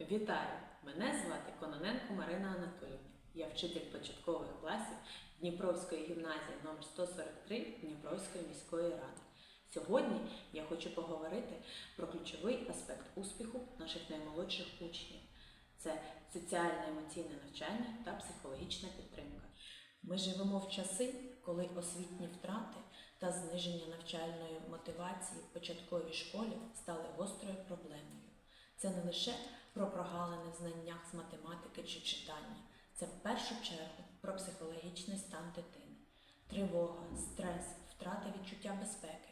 Вітаю! Мене звати Кононенко Марина Анатоліївна. Я вчитель початкових класів Дніпровської гімназії номер 143 Дніпровської міської ради. Сьогодні я хочу поговорити про ключовий аспект успіху наших наймолодших учнів. Це соціально-емоційне навчання та психологічна підтримка. Ми живемо в часи, коли освітні втрати та зниження навчальної мотивації в початковій школі стали гострою проблемою. Це не лише про прогалини в знаннях з математики чи читання, це в першу чергу про психологічний стан дитини. Тривога, стрес, втрата відчуття безпеки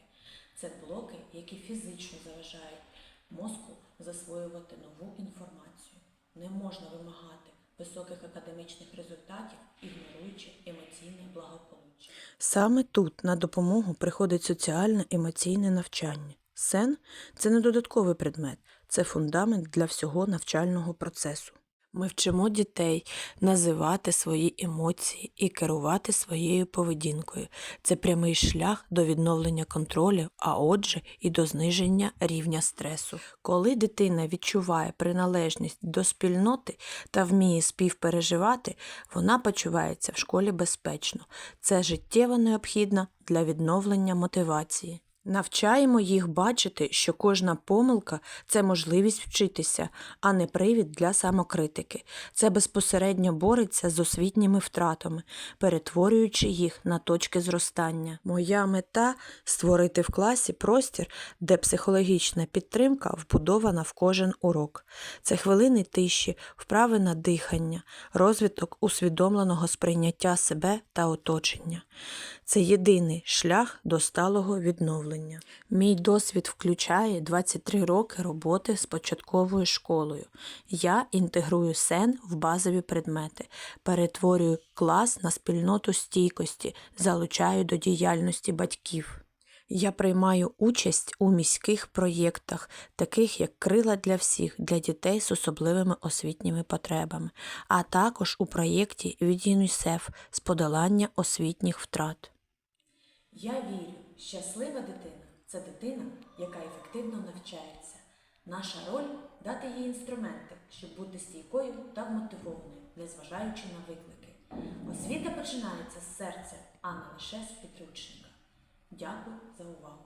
це блоки, які фізично заважають мозку засвоювати нову інформацію. Не можна вимагати високих академічних результатів, ігноруючи емоційне благополуччя. Саме тут на допомогу приходить соціально-емоційне навчання. Сен це не додатковий предмет, це фундамент для всього навчального процесу. Ми вчимо дітей називати свої емоції і керувати своєю поведінкою. Це прямий шлях до відновлення контролю, а отже, і до зниження рівня стресу. Коли дитина відчуває приналежність до спільноти та вміє співпереживати, вона почувається в школі безпечно. Це життєво необхідно для відновлення мотивації. Навчаємо їх бачити, що кожна помилка це можливість вчитися, а не привід для самокритики. Це безпосередньо бореться з освітніми втратами, перетворюючи їх на точки зростання. Моя мета створити в класі простір, де психологічна підтримка вбудована в кожен урок. Це хвилини тиші, вправи на дихання, розвиток усвідомленого сприйняття себе та оточення. Це єдиний шлях до сталого відновлення. Мій досвід включає 23 роки роботи з початковою школою. Я інтегрую сен в базові предмети, перетворюю клас на спільноту стійкості, залучаю до діяльності батьків. Я приймаю участь у міських проєктах, таких як Крила для всіх для дітей з особливими освітніми потребами, а також у проєкті від ЮНІСЕФ з подолання освітніх втрат. Я вірю, щаслива дитина це дитина, яка ефективно навчається. Наша роль дати їй інструменти, щоб бути стійкою та вмотивованою, незважаючи на виклики. Освіта починається з серця, а не лише з підручника. Дякую за увагу.